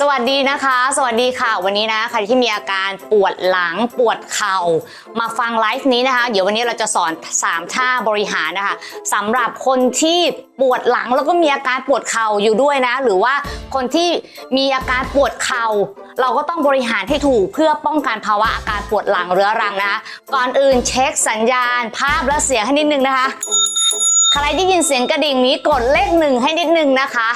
สวัสดีนะคะ สวัสดีค่ะ วันนี้นะใครที่มีอาการปวดหลังปวดเข่า มาฟังไลฟ์นี้นะคะ เดี๋ยววันนี้เราจะสอน 3 ท่าบริหารนะคะสำหรับคนที่ปวดหลังแล้วก็มีอาการปวดเข่าอยู่ด้วยนะ หรือว่าคนที่มีอาการปวดเข่า เราก็ต้องบริหารให้ถูกเพื่อป้องกันภาวะอาการปวดหลังเรื้อรังนะคะก่อนอื่นเช็คสัญญาณ ภาพและเสียงให้นิดนึงนะคะ ใครที่ยินเสียงกระดิ่งนี้กดเลขหนึ่งให้นิดนึงนะคะ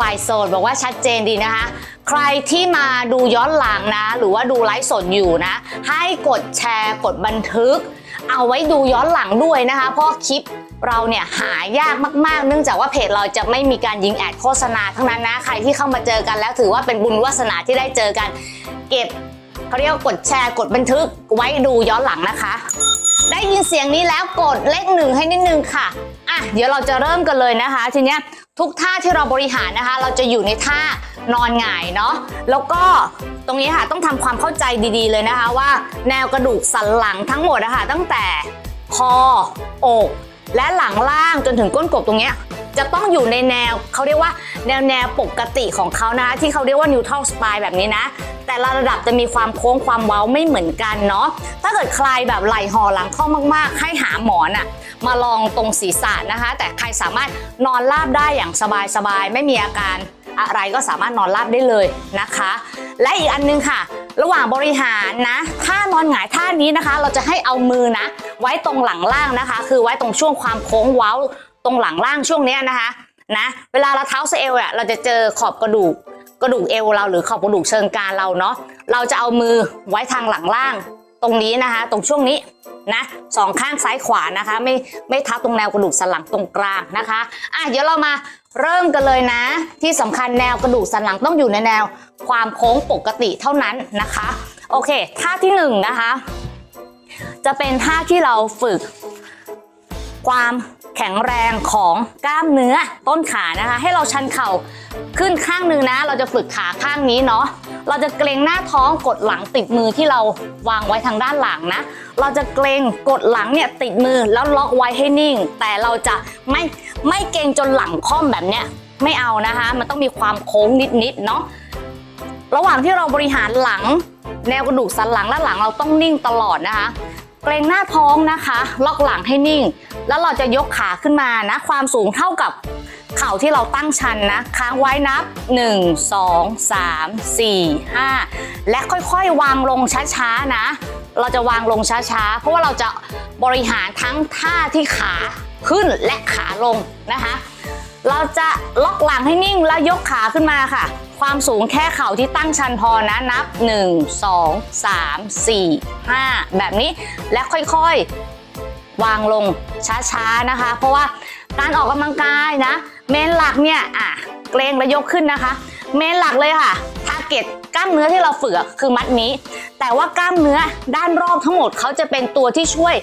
ฝ่ายโสดบอกว่าชัดเจนดีนะคะ ใครที่มาดูย้อนหลังนะ หรือว่าดูไลฟ์สดอยู่นะ ให้กดแชร์กดบันทึก เอาไว้ดูย้อนหลังด้วยนะคะ เพราะคลิปเราเนี่ยหายากมากๆ เนื่องจากว่าเพจเราจะไม่มีการยิงแอดโฆษณาทั้งนั้นนะ ใครที่เข้ามาเจอกันแล้วถือว่าเป็นบุญวาสนาที่ได้เจอกัน เก็บเขาเรียกว่ากดแชร์กดบันทึกไว้ดูย้อนหลังนะคะ ได้ยินเสียงนี้แล้วกดเลขหนึ่งให้นิดนึงค่ะอะเดี๋ยวเราจะเริ่มกันเลยนะคะ ทีเนี้ย ทุกท่าที่เราบริหารนะคะ เราจะอยู่ในท่านอนหงายเนาะแล้วก็ตรงนี้ค่ะต้องทำความเข้าใจดีๆเลยนะคะว่า แนวกระดูกสันหลังทั้งหมดนะคะตั้งแต่คออก และหลังล่างจนถึงก้นกบตรงนี้ จะต้องอยู่ในแนวเขาเรียกว่าแนวแนวปกติของเขานะคะที่เขาเรียกว่า neutral spine แบบนี้นะ แต่ละระดับจะมีความโค้งความเว้าไม่เหมือนกันเนาะถ้าเกิดใครแบบไหล่ห่อหลังเข้ามาก ๆ ให้หาหมอนอะมาลองตรงศีรษะนะคะ แต่ใครสามารถนอนราบได้อย่างสบายๆไม่มีอาการอะไรก็สามารถนอนราบได้เลยนะคะ และอีกอันนึงค่ะ ระหว่างบริหารนะท่านอนหงายท่านี้นะคะ เราจะให้เอามือนะ ไว้ตรงหลังล่างนะคะ คือไว้ตรงช่วงความโค้งเว้า ตรงหลังล่างช่วงนี้นะคะนะเวลาเราเท้าสเอวอะเราจะเจอขอบกระดูกกระดูกเอวเราหรือขอบกระดูกเชิงกรานเราเนาะเราจะเอามือไว้ทางหลังล่างตรงนี้นะคะ ตรงช่วงนี้นะสองข้างซ้ายขวานะคะ ไม่ไม่ทับตรงแนวกระดูกสันหลังตรงกลางนะคะอะเดี๋ยวเรามาเริ่มกันเลยนะ ที่สำคัญแนวกระดูกสันหลังต้องอยู่ในแนวความโค้งปกติเท่านั้นนะคะ โอเคท่าที่หนึ่งนะคะ จะเป็นท่าที่เราฝึกความ แข็งแรงของกล้ามเนื้อต้นขานะคะ ให้เราชันเข่าขึ้นข้างหนึ่งนะ เราจะฝึกขาข้างนี้เนาะเราจะเกรงหน้าท้องกดหลังติดมือที่เราวางไว้ทางด้านหลังนะ เราจะเกรงกดหลังเนี่ยติดมือแล้วล็อกไว้ให้นิ่ง แต่เราจะไม่ไม่เกรงจนหลังค่อมแบบเนี้ยไม่เอานะคะ มันต้องมีความโค้งนิดๆเนาะระหว่างที่เราบริหารหลัง แนวกระดูกสันหลังและหลังเราต้องนิ่งตลอดนะคะ เกรงหน้าท้องนะคะ ล็อกหลังให้นิ่ง แล้วเราจะยกขาขึ้นมานะ ความสูงเท่ากับเข่าที่เราตั้งชันนะ ค้างไว้นับ 1 2 3 4 5 และค่อยๆ วางลงช้าๆนะ เราจะวางลงช้าๆ เพราะว่าเราจะบริหารทั้งท่าที่ขาขึ้นและขาลงนะคะ เราจะล็อกหลังให้นิ่งแล้วยกขาขึ้นมาค่ะ ความสูงแค่เข่าที่ตั้งชันพอนะนับ 1 2 3 4 5 แบบนี้และค่อยๆ วางลงช้าๆนะคะ เพราะว่าการออกกำลังกายนะ เมนหลักเนี่ยอะเกรงแล้วยกขึ้นนะคะ เมนหลักเลยค่ะทาร์เก็ตกล้ามเนื้อที่เราฝึกคือมัดนี้ แต่ว่ากล้ามเนื้อด้านรอบทั้งหมดเขาจะเป็นตัวที่ช่วย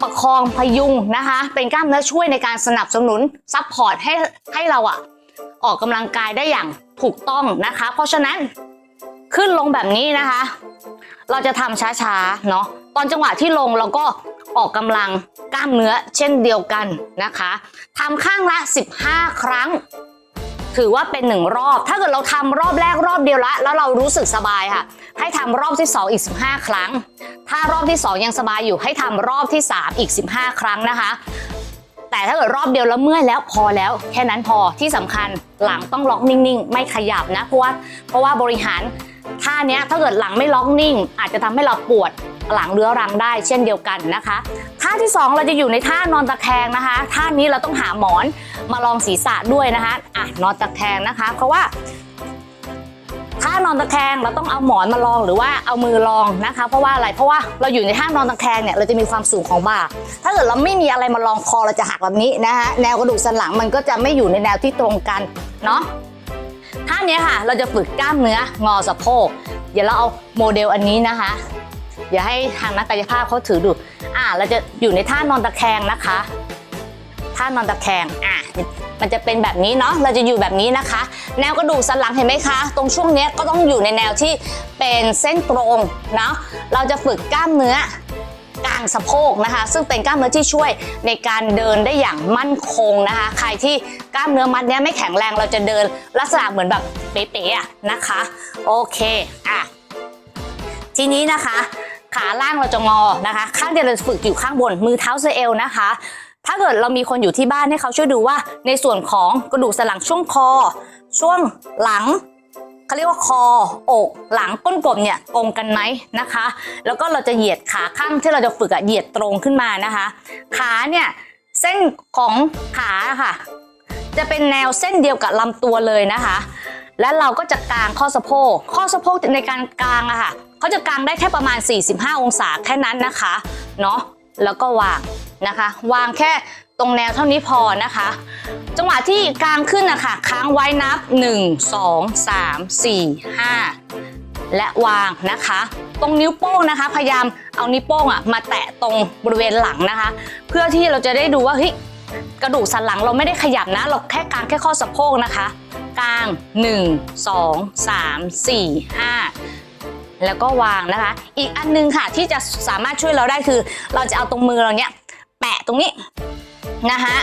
ประคองพยุงนะคะ เป็นกล้ามเนื้อช่วยในการสนับสนุนซัพพอร์ตให้ให้เราอะ ออกกำลังกายได้อย่างถูกต้องนะคะ เพราะฉะนั้นขึ้นลงแบบนี้นะคะ เราจะทำช้าๆเนาะตอนจังหวะที่ลงเราก็ออกกำลังกล้ามเนื้อเช่นเดียวกันนะคะทำข้างละ 15 ครั้ง ถือว่าเป็นหนึ่งรอบ ถ้าเกิดเราทำรอบแรกรอบเดียวละ แล้วเรารู้สึกสบายค่ะ ให้ทำรอบที่ 2 อีก 15 ครั้ง ถ้ารอบที่ 2 ยังสบายอยู่ให้ทำรอบที่ 3 อีก 15 ครั้งนะคะ แต่ถ้าเกิดรอบเดียวแล้วเมื่อยแล้วพอแล้วแค่นั้นพอที่สำคัญหลังต้องล็อกนิ่งๆ ไม่ขยับนะเพราะว่าเพราะว่าบริหารท่าเนี้ยถ้าเกิดหลังไม่ล็อกนิ่ง อาจจะทำให้เราปวดหลังเรื้อรังได้เช่นเดียวกันนะคะท่าที่สองเราจะอยู่ในท่านอนตะแคงนะคะท่านี้เราต้องหาหมอนมาลองศีรษะด้วยนะคะอะนอนตะแคงนะคะ เพราะว่า ท่านอนตะแคงเราต้องเอาหมอนมาลองหรือว่าเอามือลองนะคะ เพราะว่าอะไรเพราะว่าเราอยู่ในท่านอนตะแคงเนี่ยเราจะมีความสูงของบ่า ถ้าเกิดเราไม่มีอะไรมาลองคอเราจะหักแบบนี้นะคะแนวกระดูกสันหลังมันก็จะไม่อยู่ในแนวที่ตรงกันเนาะท่านี้ค่ะ เราจะฝึกกล้ามเนื้องอสะโพกเดี๋ยวเราเอาโมเดลอันนี้นะคะเดี๋ยวให้ทางนักกายภาพเขาถือดูอ่าเราจะอยู่ในท่านอนตะแคงนะคะ ท่านอนตะแคงอะ มันจะเป็นแบบนี้เนาะเราจะอยู่แบบนี้นะคะ แนวกระดูกสันหลังเห็นไหมคะ ตรงช่วงนี้ก็ต้องอยู่ในแนวที่เป็นเส้นตรงเนาะเราจะฝึกกล้ามเนื้อกลางสะโพกนะคะ ซึ่งเป็นกล้ามเนื้อที่ช่วยในการเดินได้อย่างมั่นคงนะคะ ใครที่กล้ามเนื้อมัดเนี้ยไม่แข็งแรงเราจะเดินลักษณะเหมือนแบบเป๊ะๆนะคะ โอเคอะทีนี้นะคะ ขาล่างเราจะงอนะคะ ข้างเดียวเราจะฝึกอยู่ข้างบนมือเท้าเซเอลนะคะ ถ้าเกิดเรามีคนอยู่ที่บ้านให้เขาช่วยดูว่า ในส่วนของกระดูกสันหลังช่วงคอ ช่วงหลังเขาเรียกว่าคอ อก หลังก้นกบเนี่ยตรงกันไหมนะคะ แล้วก็เราจะเหยียดขาข้างที่เราจะฝึกอะเหยียดตรงขึ้นมานะคะ ขาเนี่ยเส้นของขาค่ะ จะเป็นแนวเส้นเดียวกับลำตัวเลยนะคะ และเราก็จะกางข้อสะโพก ข้อสะโพกในการกางอะค่ะเขาจะกางได้แค่ประมาณ 45 องศาแค่นั้นนะคะ เนาะ แล้วก็วาง นะคะ วางแค่ตรงแนวเท่านี้พอนะคะ จังหวะที่กลางขึ้นนะคะค้างไว้นับ 1 2 3 4 5 และวางนะคะ ตรงนิ้วโป้งนะคะ พยายามเอานิ้วโป้งอะมาแตะตรงบริเวณหลังนะคะ เพื่อที่เราจะได้ดูว่าเฮ้ยกระดูกสันหลังเราไม่ได้ขยับนะเราแค่กลางแค่ข้อสะโพกนะคะ กลาง 1 2 3 4 5แล้วก็วางนะคะ อีกอันนึงค่ะที่จะสามารถช่วยเราได้คือ เราจะเอาตรงมือเราเนี้ย แปะตรงนี้นะคะ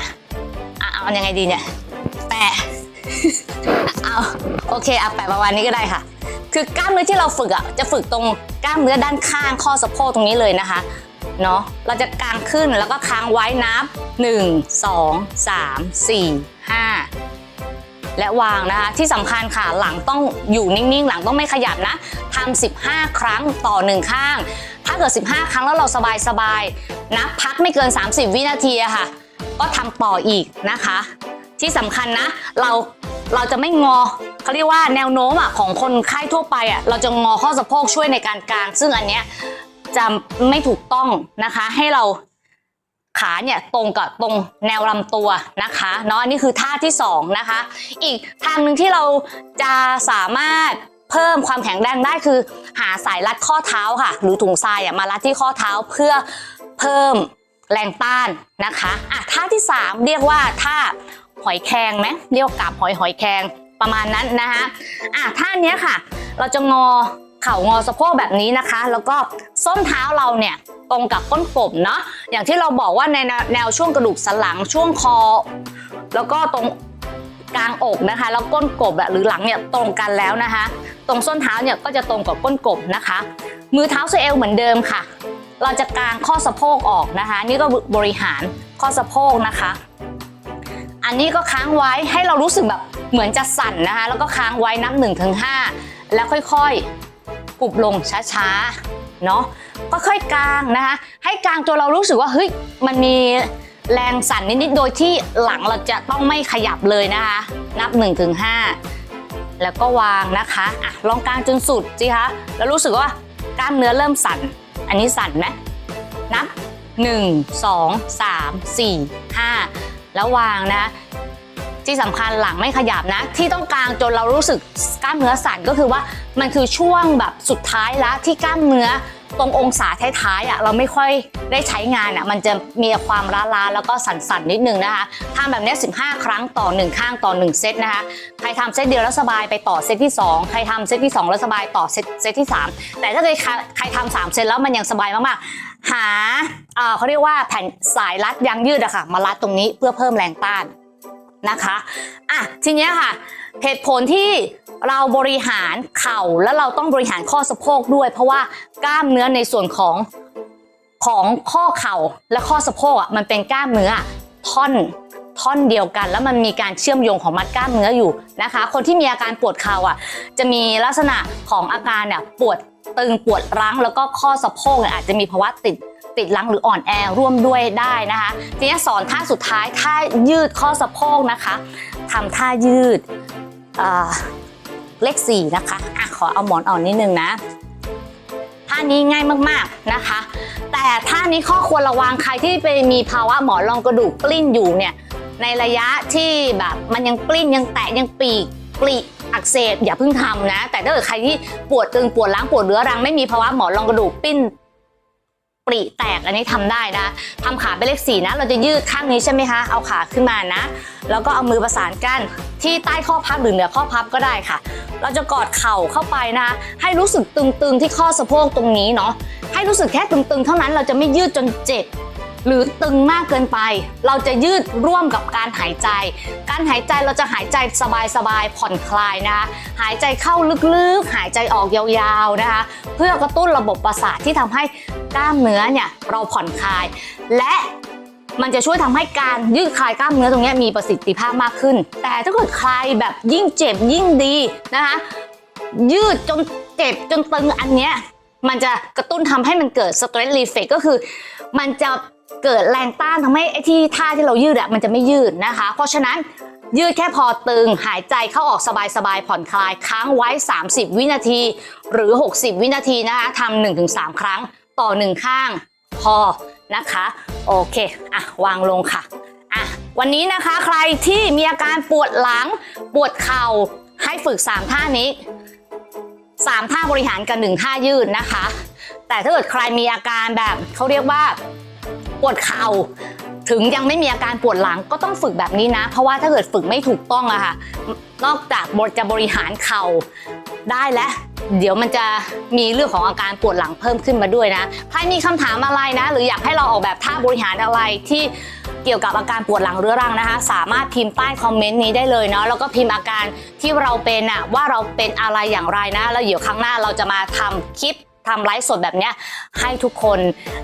อะเอายังไงดีเนี่ย แปะ เอาโอเคเอาแปะประมาณนี้ก็ได้ค่ะ คือกล้ามเนื้อที่เราฝึกอะจะฝึกตรงกล้ามเนื้อด้านข้างข้อสะโพกตรงนี้เลยนะคะเนาะเราจะกางขึ้นแล้วก็ค้างไว้นับ 1 2 3 4 5 และวางนะคะ ที่สำคัญค่ะหลังต้องอยู่นิ่งๆ หลังต้องไม่ขยับนะทำ15 ครั้งต่อหนึ่งข้าง ถ้าเกิด 15 ครั้งแล้วเราสบายๆนับพักไม่เกิน 30 วินาทีอะค่ะ ก็ทำต่ออีกนะคะ ที่สำคัญนะ เราเราจะไม่งอเขาเรียกว่าแนวโน้มอะของคนไข้ทั่วไปอะเราจะงอข้อสะโพกช่วยในการกลาง ซึ่งอันเนี้ยจะไม่ถูกต้องนะคะ ให้เราขาเนี่ยตรงกับตรงแนวลำตัวนะคะเนาะอันนี่คือท่าที่สองนะคะ อีกทางหนึ่งที่เราจะสามารถ เพิ่มความแข็งแรงได้คือ หาสายรัดข้อเท้าค่ะ หรือถุงทรายมารัดที่ข้อเท้าเพื่อเพิ่มแรงต้านนะคะอะท่าที่สามเรียกว่าท่าหอยแครงไหมเรียกกาบหอยหอยแครงประมาณนั้นนะคะอะท่านี้ค่ะ เราจะงอเข่างอสะโพกแบบนี้นะคะ แล้วก็ส้นเท้าเราเนี่ยตรงกับก้นกบเนาะอย่างที่เราบอกว่าในแนวช่วงกระดูกสันหลังช่วงคอ แล้วก็ตรง กลางอกนะคะ แล้วก้นกบหรือหลังเนี่ยตรงกันแล้วนะคะ ตรงส้นเท้าเนี่ยก็จะตรงกับก้นกบนะคะ มือเท้าเซเอลเหมือนเดิมค่ะ เราจะกางข้อสะโพกออกนะคะ นี่ก็บริหารข้อสะโพกนะคะ อันนี้ก็ค้างไว้ให้เรารู้สึกแบบเหมือนจะสั่นนะคะ แล้วก็ค้างไว้นับ1นถึงหแล้วค่อยๆปุบลงช้าๆเนาะก็ค่อยกางนะคะ ให้กางตัวเรารู้สึกว่าเฮ้ยมันมี แรงสั่นนิดๆ โดยที่หลังเราจะต้องไม่ขยับเลยนะคะ นับ1นถึงหแล้วก็วางนะคะอะลองกลางจนสุดสิคะ แล้วรู้สึกว่ากล้ามเนื้อเริ่มสั่น อันนี้สั่นไหมนับ 1 2 3 4 5 แล้ววางนะที่สำคัญหลังไม่ขยับนะ ที่ต้องกลางจนเรารู้สึกกล้ามเนื้อสั่นก็คือว่ามันคือช่วงแบบสุดท้ายแล้วที่กล้ามเนื้อ ตรงองศาท้ายๆอะเราไม่ค่อยได้ใช้งานอะมันจะมีความล้าๆแล้วก็สั่นๆนิดนึงนะคะทำแบบนี้ 15 ครั้งต่อ 1 ข้างต่อ 1 เซตนะคะใครทำเซตเดียวแล้วสบายไปต่อเซตที่ 2 ใครทำเซตที่ 2 แล้วสบายต่อเซตเซตที่ 3 แต่ถ้าเคยใครทำสามเซตแล้วมันยังสบายมากๆ หาเอ่อเขาเรียกว่าแผ่นสายรัดยางยืดอะค่ะมารัดตรงนี้เพื่อเพิ่มแรงต้านนะคะอะทีเนี้ยค่ะ เหตุผลที่เราบริหารเข่าแล้วเราต้องบริหารข้อสะโพกด้วย เพราะว่ากล้ามเนื้อในส่วนของของข้อเข่าและข้อสะโพกอะมันเป็นกล้ามเนื้อท่อนท่อนเดียวกัน แล้วมันมีการเชื่อมโยงของมัดกล้ามเนื้ออยู่นะคะ คนที่มีอาการปวดเข่าอะ จะมีลักษณะของอาการเนี่ยปวดตึงปวดรั้ง แล้วก็ข้อสะโพกเนี่ยอาจจะมีภาวะติดติดรั้งหรืออ่อนแอร่วมด้วยได้นะคะ ทีนี้สอนท่าสุดท้ายท่ายืดข้อสะโพกนะคะทำท่ายืด เลข4นะคะอะขอเอาหมอนออกนิดนึงนะท่านี้ง่ายมากๆนะคะ แต่ท่านี้ข้อควรระวังใครที่ไปมีภาวะหมอนรองกระดูกกลิ้นอยู่เนี่ยในระยะที่แบบมันยังกลิ้นยังแตะยังปีกปลีอักเสบอย่าเพิ่งทำนะ แต่ถ้าเกิดใครที่ปวดตึงปวดล้างปวดเรื้อรังไม่มีภาวะหมอนรองกระดูกปิ้น ปรีแตกอันนี้ทำได้นะทำขาเป็นเลขสี่นะ เราจะยืดข้างนี้ใช่ไหมคะเอาขาขึ้นมานะ แล้วก็เอามือประสานกันที่ใต้ข้อพับหรือเหนือข้อพับก็ได้ค่ะ เราจะกอดเข่าเข้าไปนะคะให้รู้สึกตึงๆที่ข้อสะโพกตรงนี้เนาะให้รู้สึกแค่ตึงๆ เท่านั้นเราจะไม่ยืดจนเจ็บ หรือตึงมากเกินไป เราจะยืดร่วมกับการหายใจ การหายใจเราจะหายใจสบายๆผ่อนคลายนะคะหายใจเข้าลึกๆ หายใจออกยาวๆนะคะเพื่อกระตุ้นระบบประสาทที่ทำให้กล้ามเนื้อเนี่ยเราผ่อนคลาย และมันจะช่วยทำให้การยืดคลายกล้ามเนื้อตรงนี้มีประสิทธิภาพมากขึ้น แต่ถ้าเกิดคลายแบบยิ่งเจ็บยิ่งดีนะคะยืดจนเจ็บจนตึงอันเนี้ยมันจะกระตุ้นทำให้มันเกิด stress reflex ก็คือ มันจะ เกิดแรงต้านทำให้ไอ้ที่ท่าที่เรายืดอะมันจะไม่ยืดนะคะ เพราะฉะนั้นยืดแค่พอตึงหายใจเข้าออกสบายๆผ่อนคลายค้างไว้ 30 วินาที หรือ 60 วินาทีนะคะทำ1-3ครั้งต่อ1ข้างพอนะคะโอเคอะวางลงค่ะอะวันนี้นะคะใครที่มีอาการปวดหลังปวดเข่าให้ฝึก 3 ท่านี้ 3 ท่าบริหารกับ1ท่ายืดนะคะ แต่ถ้าเกิดใครมีอาการแบบเขาเรียกว่า ปวดเข่าถึงยังไม่มีอาการปวดหลังก็ต้องฝึกแบบนี้นะ เพราะว่าถ้าเกิดฝึกไม่ถูกต้องอะค่ะ นอกจากจะบริหารเข่าได้แล้วเดี๋ยวมันจะมีเรื่องของอาการปวดหลังเพิ่มขึ้นมาด้วยนะใครมีคำถามอะไรนะ หรืออยากให้เราออกแบบท่าบริหารอะไรที่เกี่ยวกับอาการปวดหลังเรื้อรังนะคะ สามารถพิมพ์ใต้คอมเมนต์นี้ได้เลยเนาะแล้วก็พิมพ์อาการที่เราเป็นอะว่าเราเป็นอะไรอย่างไรนะ แล้วเดี๋ยวครั้งหน้าเราจะมาทำคลิป ทำไลฟ์สดแบบนี้ให้ทุกคน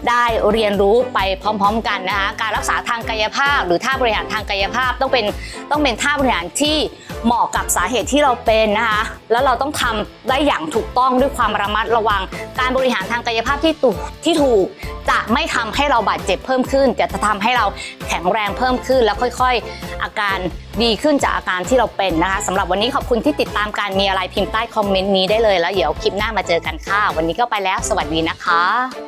ได้เรียนรู้ไปพร้อม ๆ กันนะคะการรักษาทางกายภาพ หรือท่าบริหารทางกายภาพต้องเป็นต้องเป็นท่าบริหารที่เหมาะกับสาเหตุที่เราเป็นนะคะแล้วเราต้องทำได้อย่างถูกต้องด้วยความระมัดระวัง การบริหารทางกายภาพที่ถูกที่ถูกจะไม่ทำให้เราบาดเจ็บเพิ่มขึ้น แต่จะทำให้เราแข็งแรงเพิ่มขึ้นแล้วค่อย ๆ อาการ ดีขึ้นจากอาการที่เราเป็นนะคะสำหรับวันนี้ขอบคุณที่ติดตามการมีอะไรพิมพ์ใต้คอมเมนต์นี้ได้เลยแล้วเดี๋ยวคลิปหน้ามาเจอกันค่ะ วันนี้ก็ไปแล้ว สวัสดีนะคะ